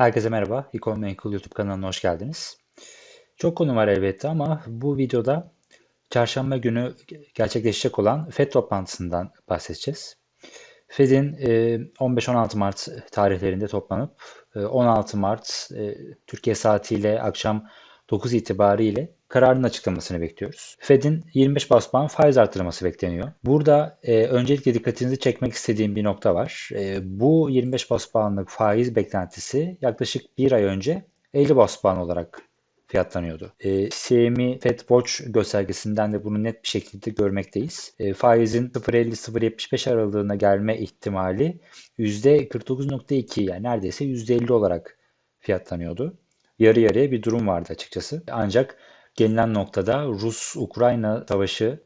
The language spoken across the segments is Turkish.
Herkese merhaba. Econ Menkul YouTube kanalına hoş geldiniz. Çok konu var elbette ama bu videoda çarşamba günü gerçekleşecek olan FED toplantısından bahsedeceğiz. FED'in 15-16 Mart tarihlerinde toplanıp 16 Mart Türkiye saatiyle akşam 9 itibariyle kararın açıklamasını bekliyoruz. Fed'in 25 bas puan faiz artırması bekleniyor. Burada e, öncelikle dikkatinizi çekmek istediğim bir nokta var. E, bu 25 bas puanlık faiz beklentisi yaklaşık bir ay önce 50 bas puan olarak fiyatlanıyordu. E, CME Fed Watch göstergesinden de bunu net bir şekilde görmekteyiz. E, faizin 0.50-0.75 aralığına gelme ihtimali %49.2 yani neredeyse %50 olarak fiyatlanıyordu yarı yarıya bir durum vardı açıkçası. Ancak gelinen noktada Rus-Ukrayna savaşı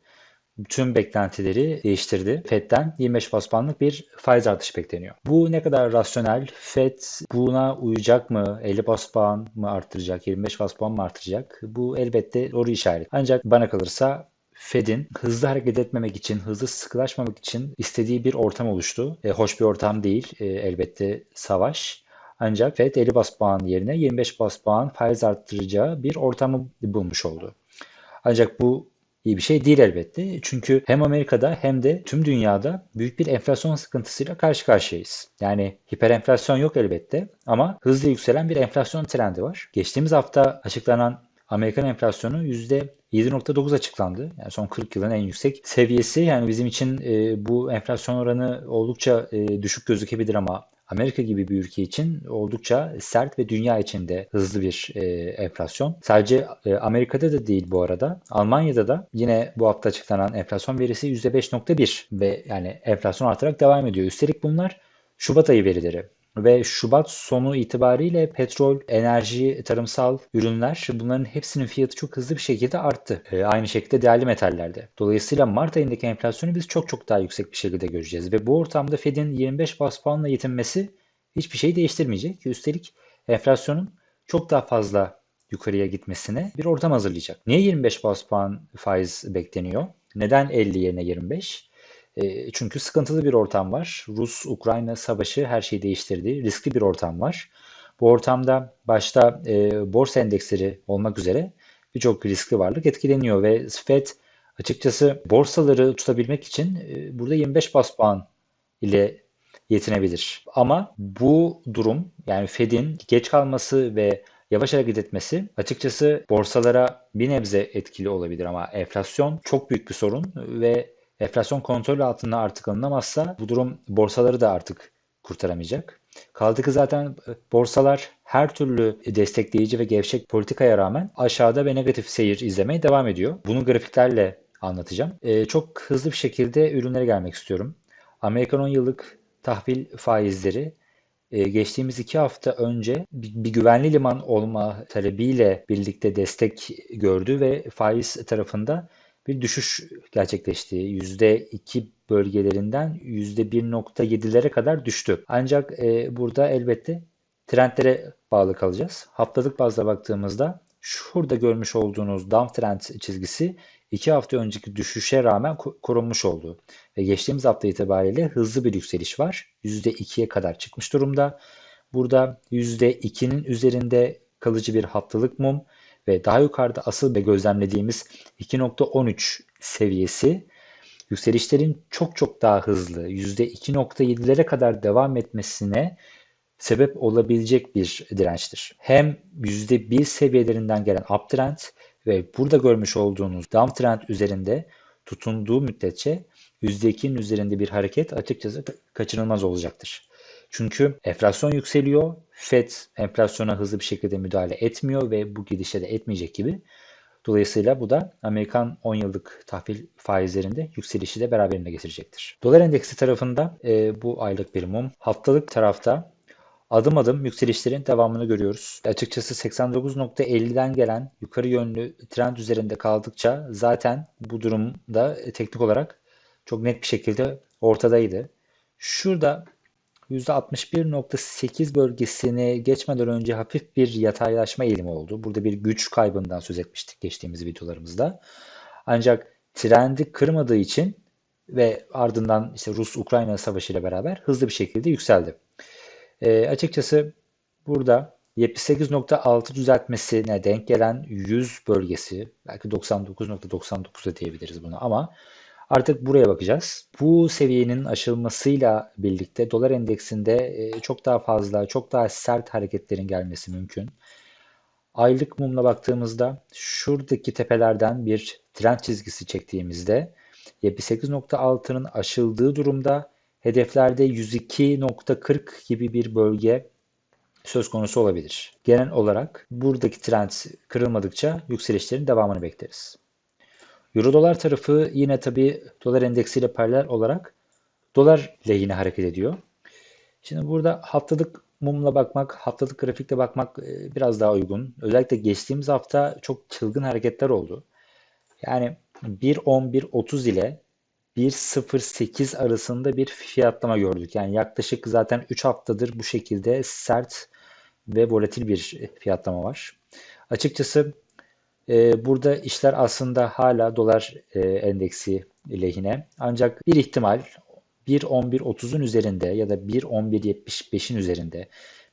tüm beklentileri değiştirdi. Fed'den 25 bas puanlık bir faiz artışı bekleniyor. Bu ne kadar rasyonel? Fed buna uyacak mı? 50 bas mı arttıracak? 25 bas mı arttıracak? Bu elbette doğru işaret. Ancak bana kalırsa Fed'in hızlı hareket etmemek için, hızlı sıkılaşmamak için istediği bir ortam oluştu. E, hoş bir ortam değil e, elbette savaş. Ancak FED 50 bas puan yerine 25 bas puan faiz arttıracağı bir ortamı bulmuş oldu. Ancak bu iyi bir şey değil elbette. Çünkü hem Amerika'da hem de tüm dünyada büyük bir enflasyon sıkıntısıyla karşı karşıyayız. Yani hiperenflasyon yok elbette ama hızlı yükselen bir enflasyon trendi var. Geçtiğimiz hafta açıklanan Amerikan enflasyonu %7.9 açıklandı. Yani son 40 yılın en yüksek seviyesi. Yani bizim için e, bu enflasyon oranı oldukça e, düşük gözükebilir ama Amerika gibi bir ülke için oldukça sert ve dünya içinde hızlı bir e, enflasyon. Sadece e, Amerika'da da değil bu arada. Almanya'da da yine bu hafta açıklanan enflasyon verisi %5.1 ve yani enflasyon artarak devam ediyor. Üstelik bunlar Şubat ayı verileri ve Şubat sonu itibariyle petrol, enerji, tarımsal ürünler bunların hepsinin fiyatı çok hızlı bir şekilde arttı. E, aynı şekilde değerli metallerde. Dolayısıyla Mart ayındaki enflasyonu biz çok çok daha yüksek bir şekilde göreceğiz ve bu ortamda Fed'in 25 bas puanla yetinmesi hiçbir şey değiştirmeyecek. Üstelik enflasyonun çok daha fazla yukarıya gitmesine bir ortam hazırlayacak. Niye 25 bas puan faiz bekleniyor? Neden 50 yerine 25? Çünkü sıkıntılı bir ortam var. Rus-Ukrayna savaşı her şeyi değiştirdi. Riskli bir ortam var. Bu ortamda başta e, borsa endeksleri olmak üzere birçok riskli varlık etkileniyor ve FED açıkçası borsaları tutabilmek için e, burada 25 bas puan ile yetinebilir. Ama bu durum yani Fed'in geç kalması ve yavaş hareket etmesi açıkçası borsalara bir nebze etkili olabilir ama enflasyon çok büyük bir sorun ve enflasyon kontrol altına artık alınamazsa bu durum borsaları da artık kurtaramayacak. Kaldı ki zaten e, borsalar her türlü destekleyici ve gevşek politikaya rağmen aşağıda ve negatif seyir izlemeye devam ediyor. Bunu grafiklerle anlatacağım. Ee, çok hızlı bir şekilde ürünlere gelmek istiyorum. Amerikan 10 yıllık tahvil faizleri e, geçtiğimiz iki hafta önce bir güvenli liman olma talebiyle birlikte destek gördü ve faiz tarafında bir düşüş gerçekleşti. %2 bölgelerinden %1.7'lere kadar düştü. Ancak e, burada elbette trendlere bağlı kalacağız. Haftalık bazda baktığımızda şurada görmüş olduğunuz downtrend çizgisi 2 hafta önceki düşüşe rağmen korunmuş oldu. Ve geçtiğimiz hafta itibariyle hızlı bir yükseliş var. %2'ye kadar çıkmış durumda. Burada %2'nin üzerinde kalıcı bir haftalık mum ve daha yukarıda asıl gözlemlediğimiz 2.13 seviyesi yükselişlerin çok çok daha hızlı %2.7'lere kadar devam etmesine sebep olabilecek bir dirençtir. Hem %1 seviyelerinden gelen uptrend ve burada görmüş olduğunuz downtrend üzerinde tutunduğu müddetçe %2'nin üzerinde bir hareket açıkçası kaçınılmaz olacaktır. Çünkü enflasyon yükseliyor. Fed enflasyona hızlı bir şekilde müdahale etmiyor ve bu gidişe de etmeyecek gibi. Dolayısıyla bu da Amerikan 10 yıllık tahvil faizlerinde yükselişi de beraberinde getirecektir. Dolar endeksi tarafında e, bu aylık bir. Haftalık tarafta adım adım yükselişlerin devamını görüyoruz. Açıkçası 89.50'den gelen yukarı yönlü trend üzerinde kaldıkça zaten bu durumda teknik olarak çok net bir şekilde ortadaydı. Şurada %61.8 bölgesini geçmeden önce hafif bir yataylaşma eğilimi oldu. Burada bir güç kaybından söz etmiştik geçtiğimiz videolarımızda. Ancak trendi kırmadığı için ve ardından işte Rus-Ukrayna savaşı ile beraber hızlı bir şekilde yükseldi. E, açıkçası Burada 78.6 düzeltmesine denk gelen 100 bölgesi, belki 99.99 da diyebiliriz buna ama artık buraya bakacağız. Bu seviyenin aşılmasıyla birlikte dolar endeksinde e, çok daha fazla, çok daha sert hareketlerin gelmesi mümkün. Aylık mumla baktığımızda şuradaki tepelerden bir trend çizgisi çektiğimizde 78.6'nın aşıldığı durumda hedeflerde 102.40 gibi bir bölge söz konusu olabilir. Genel olarak buradaki trend kırılmadıkça yükselişlerin devamını bekleriz. Euro dolar tarafı yine tabi dolar endeksiyle paralel olarak dolar lehine hareket ediyor. Şimdi burada haftalık mumla bakmak, haftalık grafikte bakmak e, biraz daha uygun. Özellikle geçtiğimiz hafta çok çılgın hareketler oldu. Yani 1.11.30 ile 1.08 arasında bir fiyatlama gördük. Yani yaklaşık zaten 3 haftadır bu şekilde sert ve volatil bir fiyatlama var. Açıkçası e, burada işler aslında hala dolar e, endeksi lehine. Ancak bir ihtimal 1.11.30'un üzerinde ya da 1.11.75'in üzerinde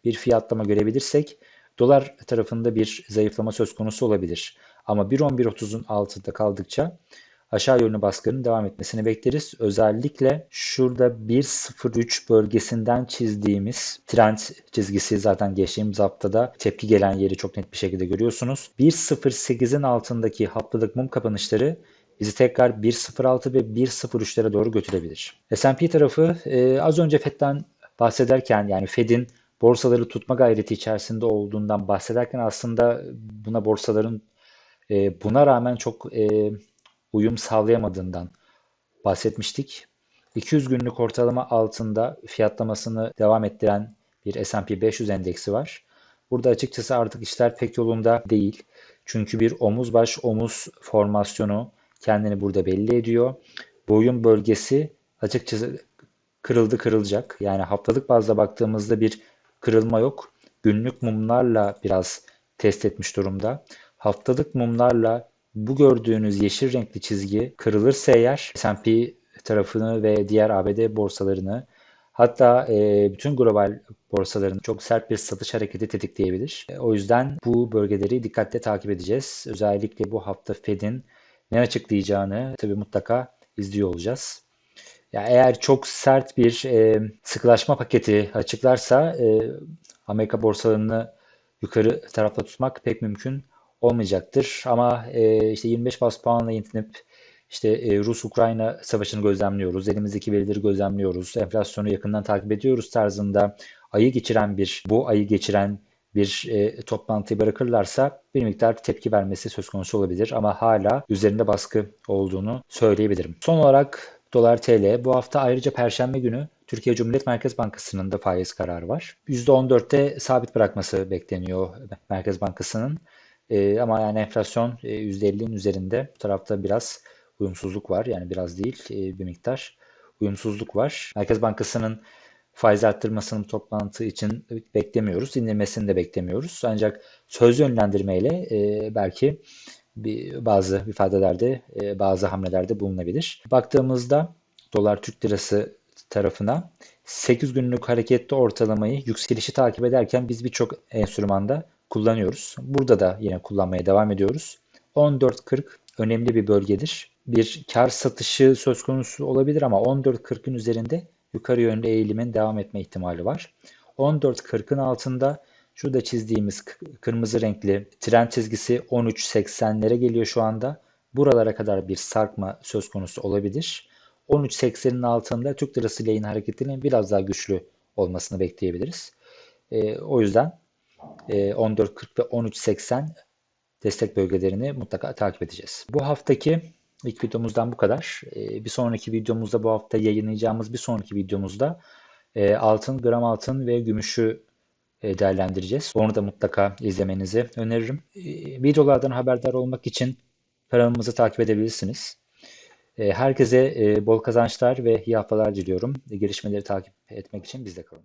bir fiyatlama görebilirsek dolar tarafında bir zayıflama söz konusu olabilir. Ama 1.11.30'un altında kaldıkça aşağı yönlü baskının devam etmesini bekleriz. Özellikle şurada 1.03 bölgesinden çizdiğimiz trend çizgisi zaten geçtiğimiz haftada tepki gelen yeri çok net bir şekilde görüyorsunuz. 1.08'in altındaki haftalık mum kapanışları bizi tekrar 1.06 ve 1.03'lere doğru götürebilir. S&P tarafı e, az önce FED'den bahsederken yani Fed'in borsaları tutma gayreti içerisinde olduğundan bahsederken aslında buna borsaların e, buna rağmen çok e, uyum sağlayamadığından bahsetmiştik. 200 günlük ortalama altında fiyatlamasını devam ettiren bir S&P 500 endeksi var. Burada açıkçası artık işler pek yolunda değil. Çünkü bir omuz baş omuz formasyonu kendini burada belli ediyor. Boyun bölgesi açıkçası kırıldı kırılacak. Yani haftalık bazda baktığımızda bir kırılma yok. Günlük mumlarla biraz test etmiş durumda. Haftalık mumlarla bu gördüğünüz yeşil renkli çizgi kırılırsa eğer S&P tarafını ve diğer ABD borsalarını hatta e, bütün global borsaların çok sert bir satış hareketi tetikleyebilir. E, o yüzden bu bölgeleri dikkatle takip edeceğiz. Özellikle bu hafta Fed'in ne açıklayacağını tabii mutlaka izliyor olacağız. Ya eğer çok sert bir e, sıkılaşma paketi açıklarsa e, Amerika borsalarını yukarı tarafta tutmak pek mümkün olmayacaktır. Ama e, işte 25 bas puanla yetinip işte e, Rus-Ukrayna savaşını gözlemliyoruz. Elimizdeki verileri gözlemliyoruz. Enflasyonu yakından takip ediyoruz tarzında ayı geçiren bir, bu ayı geçiren bir e, toplantıyı bırakırlarsa bir miktar tepki vermesi söz konusu olabilir ama hala üzerinde baskı olduğunu söyleyebilirim. Son olarak dolar TL bu hafta ayrıca perşembe günü Türkiye Cumhuriyet Merkez Bankası'nın da faiz kararı var. %14'te sabit bırakması bekleniyor Merkez Bankası'nın. E, ama yani enflasyon e, %50'nin üzerinde. Bu tarafta biraz uyumsuzluk var. Yani biraz değil e, bir miktar uyumsuzluk var. Merkez Bankası'nın faiz arttırmasının toplantı için beklemiyoruz. İndirmesini de beklemiyoruz. Ancak söz yönlendirmeyle e, belki bir, bazı ifadelerde, e, bazı hamlelerde bulunabilir. Baktığımızda dolar Türk lirası tarafına 8 günlük hareketli ortalamayı yükselişi takip ederken biz birçok enstrümanda kullanıyoruz. Burada da yine kullanmaya devam ediyoruz. 14.40 önemli bir bölgedir. Bir kar satışı söz konusu olabilir ama 14.40'ın üzerinde yukarı yönlü eğilimin devam etme ihtimali var. 14.40'ın altında şurada çizdiğimiz kırmızı renkli trend çizgisi 13.80'lere geliyor şu anda. Buralara kadar bir sarkma söz konusu olabilir. 13.80'in altında Türk lirası lehine hareketinin biraz daha güçlü olmasını bekleyebiliriz. E, o yüzden 14.40 e, ve 13.80 destek bölgelerini mutlaka takip edeceğiz. Bu haftaki ilk videomuzdan bu kadar. E, bir sonraki videomuzda bu hafta yayınlayacağımız bir sonraki videomuzda e, altın, gram altın ve gümüşü değerlendireceğiz. Onu da mutlaka izlemenizi öneririm. Videolardan haberdar olmak için kanalımızı takip edebilirsiniz. Herkese bol kazançlar ve iyi haftalar diliyorum. Gelişmeleri takip etmek için bizde kalın.